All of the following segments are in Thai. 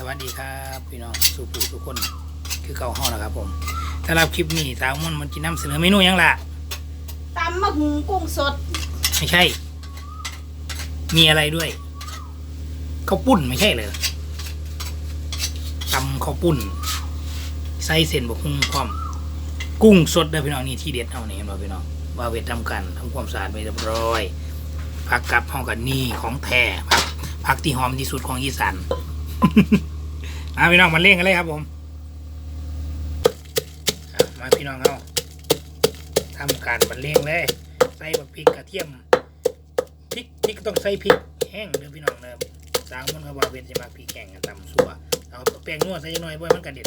สวัสดีครับพี่น้องสู่ปู่ทุกคนคือเก่าห้องนะครับผมสำหรับคลิปนี้สาวมนต์มันจะนำเสนอเมนูหยังล่ะตำมะหุงกุ้งสด ไม่ใช่ มีอะไรด้วยข้าวปุ้นไม่ใช่เลยตำข้าวปุ้นใส่เส้นบกหุ้งพร้อม กุ้งสดเด้อพี่น้องนี่ที่เด็ดเอาเนี่ยเห็นบ่พี่น้องว่าเวททำกันทำความสะอาดไปเรียบร้อยผักกับห้องกันนี่ของแท้ผักผักที่หอมที่สุดของอีสาน มาพี่น้องมาเล่นกันเลยครับผมมาพี่น้องเอาทำการบรรเลงเลย ใส่บักพริกกระเทียมพริกพริกต้องใส่พริกแห้งเด้อพี่น้องเด้อสางมันก็ว่าเป็นจะมาพริกแห้งกันตำซัวเอาแป้งนวดใส่หน่อยบ่ให้มันกระเด็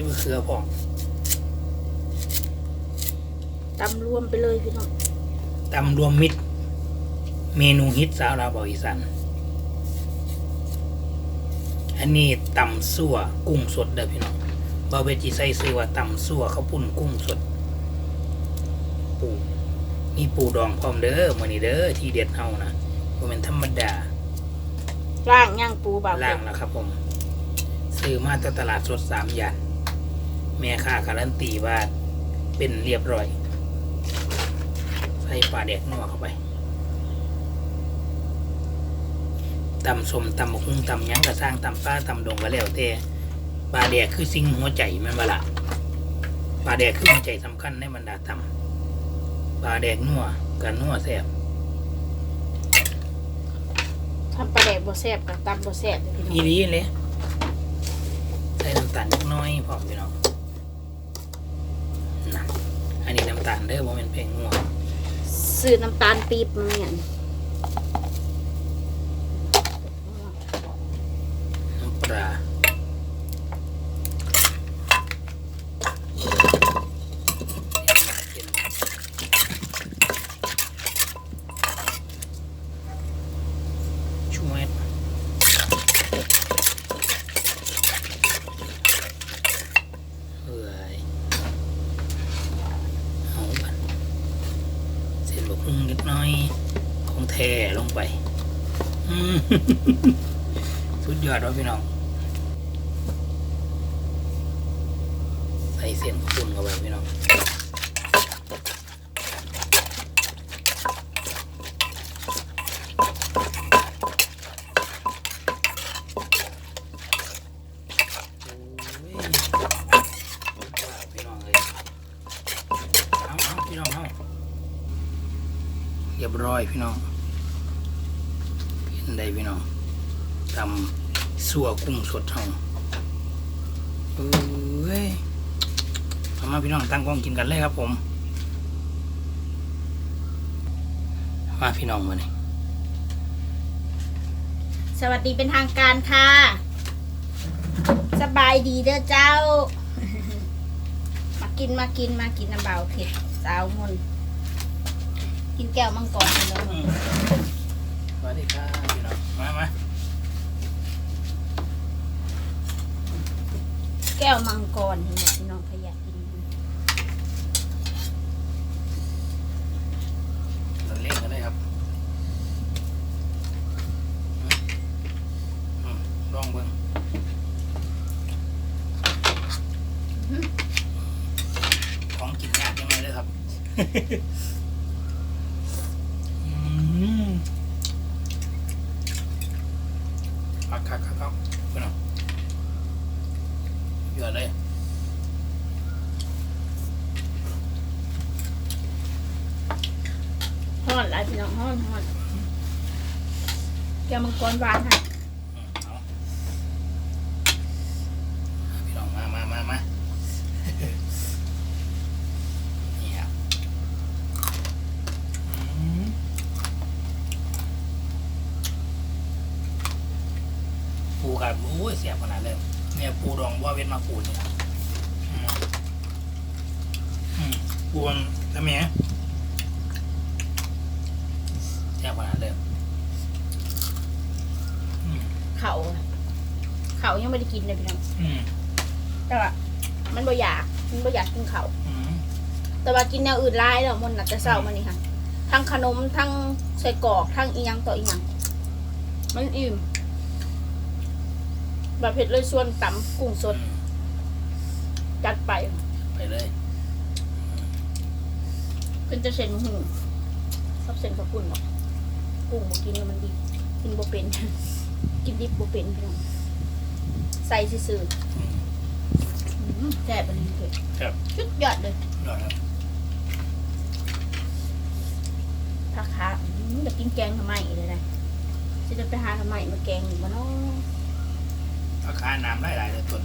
ดใส่มะเขือพร้อมตำรวมไปเลยพี่น้องตำรวมมิตร เมนูฮิตสาวลาวบอกอีสานอันนี้ตำซั่วกุ้งสดเด้อพี่น้องบาเวจิใส่ซื้อว่าตำซั่วข้าวปุ้นกุ้งสด ปูมีปูดองพร้อมเด้อมื้อนี้เด้อที่เด็ดเฮานะบ่แม่นธรรมดาล่างย่างปูบ่าวล่างแล้วครับผม ซื้อมาจากตลาดสดสามย่าน แม่ค้าการันตีว่าเป็นเรียบร้อย ใส่ปลาแดกนัวเข้าไปตำสมตำบกหุ่งตำหยังกระสร้างตำปลาตำดงก็แล้วแต่ปลาแดกคือสิ่งหัวใจแมันบละปลาแดกคือหัวใจสำคัญในบรรดาตำปลาแดกนัวกับนัวแซ่บทำปลาแดกบ่แซ่บกับตำบ่แซ่บเลยพี่น้องอีรีเลยใส่น้ำตาลนิดน้อยพร้อมพี่น้องนะ อันนี้น้ำตาลเด้อว่าเป็นเพลงงัว ซื้อน้ำตาลปี๊บมาเนี่ย น้ำปลาช่วยเอ้ยเอาบันเสร็จบกหุ้งนิดหน้อย ของแท้ลงไปอืม สุดยอดวะพี่น้อง ใส่เส้นขุ่นเข้าไปพี่น้องโอ้ยว้าวพี่น้องเอาพี่น้องเอาเรียบร้อยพี่น้อง ไดพี่น้องทำสัวกุ้งสดเฮาเอ้ยเอามาพี่น้องตั้งกล้องกินกันเลยครับ ผมมาพี่น้องมาเนี่ยสวัสดีเป็นทางการค่ะ สบายดีเด้อเจ้า มากินมากินมากินน้ำเบาเผ็ดสาวมนกินแก้วมังกรกันเลย สวัสดีครับพี่น้องมามาแก้วมังกรเห็นไหมพี่น้องขยะกินเราเล่นกันเลยครับอืมลองเบิ้งของกินยากยังไงเลยครับ อืมคักคักคักครับพี่น้องเยอะเลย ฮ้อนหลายพี่น้องฮ้อนฮ้อนแก้วมังกรหวานค่ะ อืมเอาพี่น้องมามามามานี่ครับอืมปูกับโอ้ย เสียบขนาดเลย เนี่ยปูดองว่าเว้นมาปูเนี่ยอืมอืมปูมันทำไมฮะเสียบขนาดเลยเขาเขายังไม่ได้กินเลยพี่น้องอืมแต่ว่ามันบ่อยาก มันบ่อยากกินข้าวอืมแต่ว่ากินแนวอื่นร้ายแล้วมันน่ะจะเศร้ามันนี่ค่ะ ทั้งขนมทั้งใส่กรอกทั้งอีหยังต่ออีหยังมันอิ่ม แบบเผ็ดเลยส่วนตำกุ้งสด จัดไปไปเลยเป็นจะเส้นหูชอบเส้นข้าวปุ้นหรอกกุ้งบ่กินแล้วมันดิบกินบ่เป็น กินดิบบ่เป็นพี่น้องใส่ซื่อๆอืมอืมแซ่บอันนี้เผ็ดครับชุดยอดเลยยอดครับผักขาอืมอยากกินแกงทำไมเลยนะจะจะไปหาทำไมมาแกงอยู่บ้านนอก ราคาน้ำได้หลายเลยต้น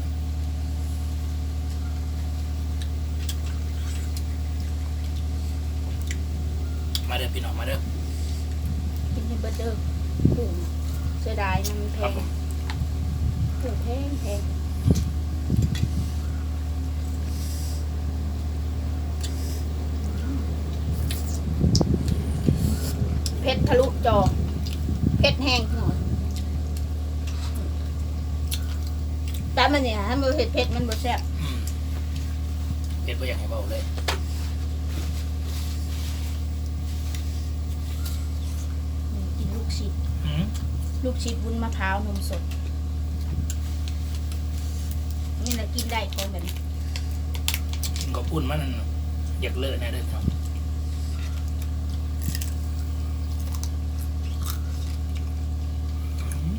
มาเด้อพี่น้องมาเด้อกินที่เบอร์เดอร์กุ้งเสียดายนะมันแพครับงผมกุ้งแพงแพงเผ็ดทะลุจอเผ็ดแห้งหน่อย แต่มันเนี่ยถ้ามันเผ็ดเผ็ดมันบ่แซ่บอืมเผ็ดไปอย่างไรเบาเลยนี่กินลูกชิดอืมลูกชิดวุ้นมะพร้าวนมสด นี่แหละกินได้ของแบบนี้ กินกับปุ้นมันอยากเลอะแน่เด้อครับอืม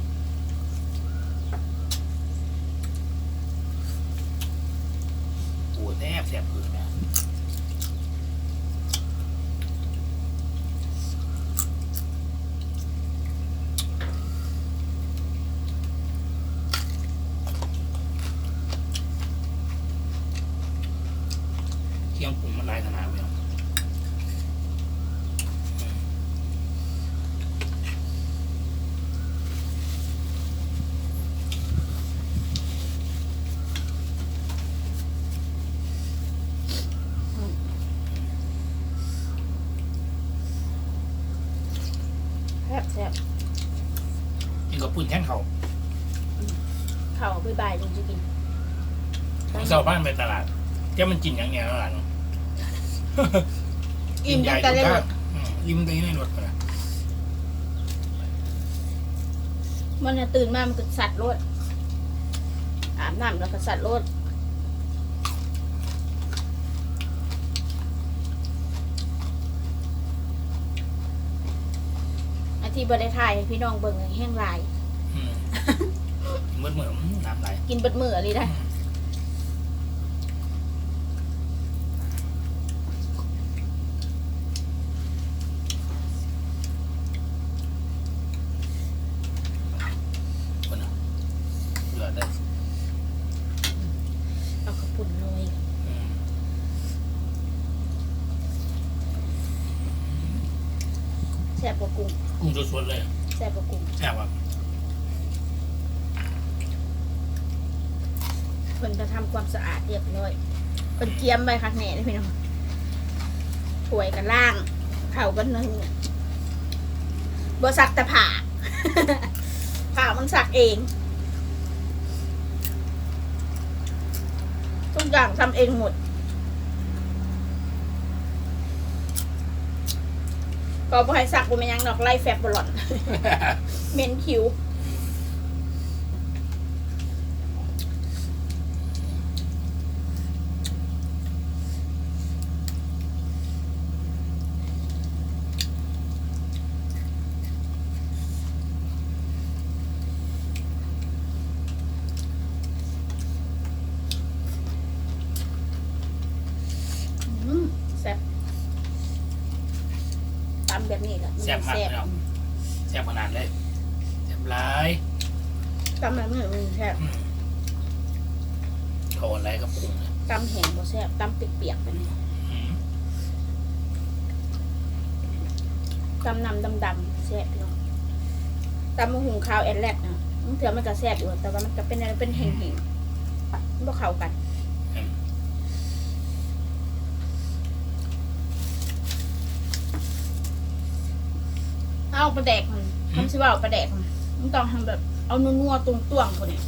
โอ้แซ่บแซ่บเกินนะ เคียงปรุงมันหลายขนาดเลยอะแซ่บแซ่บกินกับปุ้นแท่นเขาข้าวบ่ายๆจึงจะกินของชาวบ้านไปตลาดแกมันกินอย่างเงี้ยแล้วล่ะเนาะ อิ่มใหจัญ่งแต่ทุเลยกหมท่าดอืมอิ่มแต่ในรถไปละมันน่ะตื่นมามันก็สัตว์รดอาบน้ำแล้วก็สัตว์รดอาที่บริถ่ายให้พี่น้องเบิ่งให้แห้งหลายอืมเมื่อเมื่ออืมน้ำไหลกินเบิดมืออะไรได้ คนอะเลือดเลย เอากระปุ่นเลย อืม แซ่บกว่า กุ้งกุ้งสดๆเลยแซ่บกว่ากุ้งแซ่บอะเพิ่นจะทำความสะอาดเรียบร้อยเพิ่นเกียมใบคักแหน่เลยพี่น้องถ้วยกันล่างเข่ากันหนึ่งบ่สักแต่ผ่าผ่ามันสักเองทุกอย่างทำเองหมด ก็บ่ให้สักบ่แม่นหยังดอกไล่แฟบบหล่อนเหม็นคิ้ว อืมแซ่บตำแบบนี้แหละน แซ่บมากแซ่บพี่น้องแซ่บขนาดเลยแซ่บหลายตำแบบนี้มันแซ่บอืมเขาอะไรกับกุ้งเนี่ยตำแห้งบ่แซ่บตำเปียกๆแบบนี้อืมตำน้ำดำๆแซ่บพี่น้องตำมะหุงข้าวแอนแลกนะมันเถื่อมันก็แซ่บอยู่แต่ว่ามันก็เป็นอะไรเป็นแห้งๆมันบ่เข้ากัน เอาปลาแดกมันทำสิว่าเอาปลาแดกมันมันต้องทำแบบเอานัวๆตรงๆคนนี้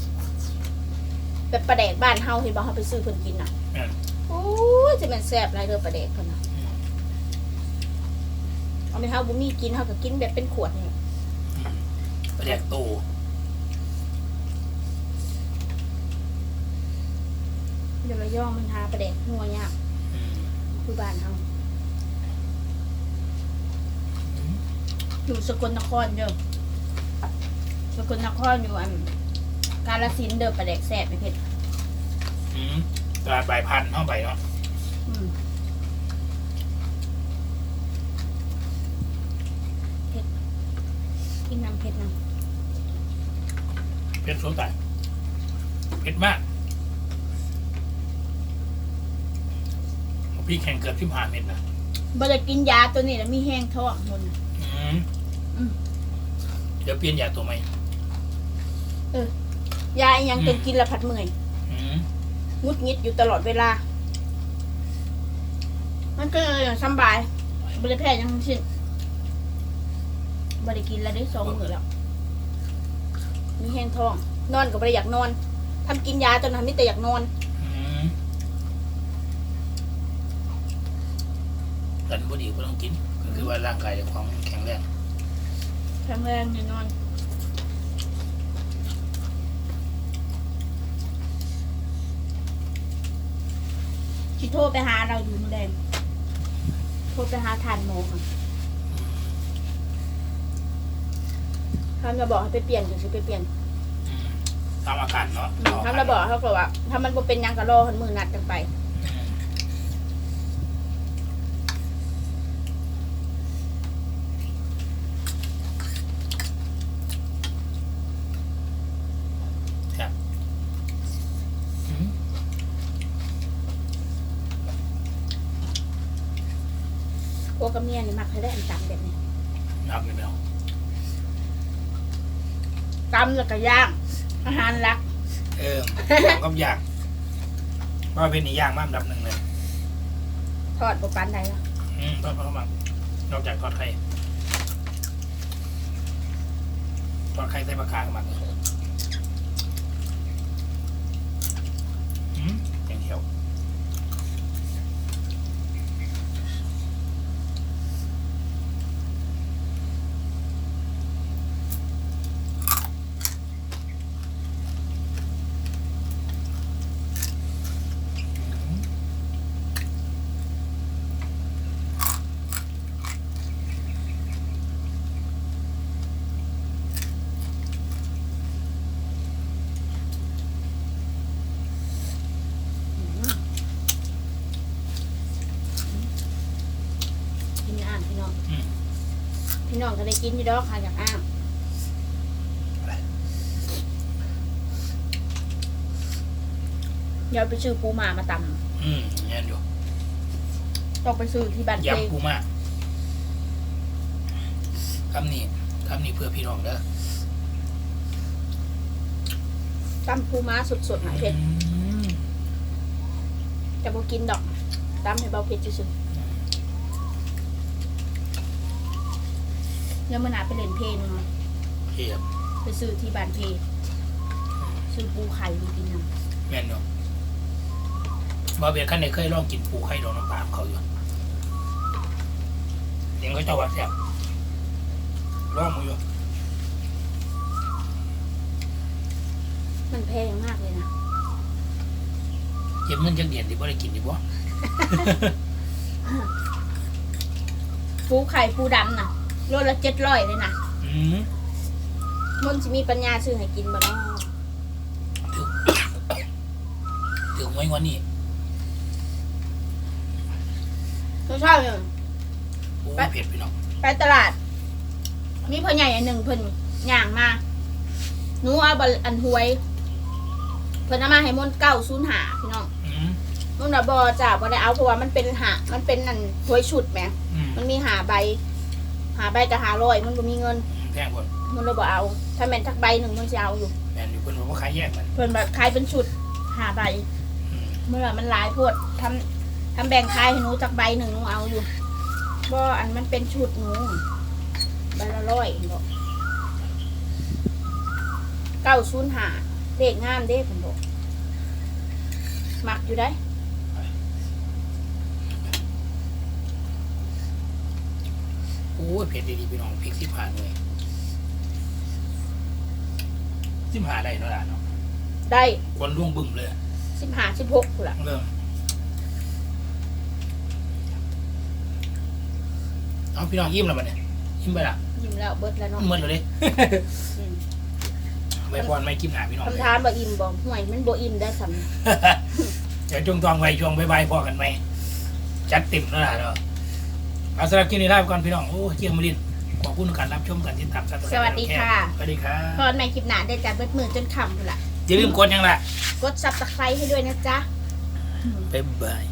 แบบปลาแดกบ้านเฮาเห็นบ่เฮาไปซื้อเพิ่นกินน่ะแม่น โอ้ยจะแม่นแซ่บหลายเด้อปลาแดกเพิ่นน่ะอืมเอาไปเฮาบ่มีกินเฮาก็กินแบบเป็นขวดนี่ปลาแดกโตเดี๋ยวระยองมันหาปลาแดกนัวยากอืมคือบ้านเฮา อืม อยู่สกลนครเด้อสกลนครอยู่อันกาฬสินธุ์เด้อปลาแดกแซ่บไม่เผ็ดอืมตลาดใบายพันธุ์เข้าไปเนาะอืมเผ็ดกินน้ำเผ็ดน้เพชรโซตายเผ็ดมากพี่แข่งเกือบที่ผ่านเม็ดนะำบ่ได้กินยาตัวนี้แล้วมีแห้งท้องหมดน่ะ อืมอืม เดี๋ยวเปลี่ยนยาตัวใหม่ยาอีหยังจนกินและผัดเมื่อย อืมงุดงิดอยู่ตลอดเวลา มันก็เลยสำบายบริแพ้หยังทั้งสิ้นบริกินแล้วได้สองมื้อแล้ว มีแห้งท้อง นอนก็บริอยากนอน ทำกินยาจนทำนี่แต่อยากนอน อืมกันพอดีก็ต้องกิน ก็คือว่าร่างกายจะของแข็ง แรงแข็งแรงแน่นอนชิโทรไปหาเราอยู่นู่นแดงโทรไปหาทานโมค่ะทำจะบอกให้ไปเปลี่ยนก็คือไปเปลี่ยนอืมตามอากาศเนาะทำระบอกเขาก็ว่าถ้ามันบ่เป็นหยังก็รอคนมือนัดกันไป อืมครับอืม พว กกับเมียนี่มักให้ได้อันตำแบบนี้นักเลยไหมเอาตำแล้วก็ย่าง อาหารหลัก เออผมก็อยากว่าเป็นอีกอย่างมากอันดับหนึ่งเลยทอดบ่ปานใดแล้วอืมทอดพระมังนอกจากทอดไข่ทอดไข่ใส่ปลาคากับมันอืมอย่างเดียว กินอ่างพี่น้อง อืม พี่น้อง ก็ได้กินอยู่ดอกค่ะจากอ่างเดี๋ยวไปซื้อปูหมามาตอืมเงี้ยอยู่ำต้องไปซื้อที่บ้านเพยำปูมากคำนี้คำนี้เพื่อพี่น้องเด้อตำปูม้าสดๆหน่อยเผ็ดอืม แต่บ่กินดอกตำให้เบาเผ็ดซื่อๆ แล้วมันอาจไปเล่นเพลงนึงอะเทียบไปซื้อที่บ้านเพซื้อปูไข่มากินน้ำแม่นอยู่บาเบียขั้นในเคยลองกินปูไข่ดองน้ำปลาของเขาอยู่เดี๋ยวเขาเจะว่าแซ่บลองมาอยู่มันแพงมากเลยนะเก็บเงินจังเดียนที่บ่ได้กินดีบ่ปูไข่ปูดำน่ะ โลละเจ็ดร้อยเลยนะอืมมันจะมีปัญญาซื้อให้กินบ่เนาะถึง ถึงไว้วันนี้เราชอบเนี่ยปูเผ็ดพี่น้องไปตลาด มีพ่อใหญ่อันหนึ่งเพิ่นย่างมาหนูเอาบะอันหวย เพิ่นเอามาให้มนเก้าศูนย์หาพี่น้องอืมมนน่ะบ่จ้าบ่ได้เอาเพราะว่ามันเป็นหามันเป็นอันหวยชุดแหม อืมมันมีหาใบ หาใบกับหาร้อยมันบ่มีเงินแพงกว่ามันเลยบ่เอา ถ้าแม่นทักใบหนึ่งมันจะเอาอยู่แม่นอยู่เพิ่นบอกว่าขายแยกมันเพิ่นแบบขายเป็นชุดหาใบอืมเมื่อมันหลายโพดทำทำแบ่งขายให้หนูจากใบหนึ่งหนูเอาอยู่บ่อันมันเป็นชุดหนูใบละร้อยบอกเก้าศูนย์หาเลขงามเด้ผมบอกหมักอยู่ได้ โอ้ยเผ็ดดีๆพี่น้องพริกสิบหาหน่วยสิบหาได้เนาะล่ะเนาะได้ควนล่วงบึ้มเลยสิบห้าสิบหกพุ่นละเริ่มเอาพี่น้องยิ้มแล้วบัดเนี่ยยิ้มไปละยิ้มแล้วเบิดแล้วเนาะเมื่อเลยอืมไปพรไม่กินหนาพี่น้องเลยคำถามว่าอิ่มบ่ห่วยมันบ่อิ่มได้สำเดี๋ยวจงตองไว้ช่วงบายๆพอกันไหมจัดเต็มแล้วล่ะเนาะ เอาสำหรับคลิปนี้ลาไปก่อนพี่น้องโอ้เจียงมาลินขอบคุณทุกการรับชมกันที่ตามสับสวัสดีค่ะ สวัสดีครับพรในคลิปหน้าได้จากเบิดมือจนค่ำพุ่นละอย่าลืมกดยังล่ะ กดซับสไครต์ให้ด้วยนะจ๊ะ บ๊ายบาย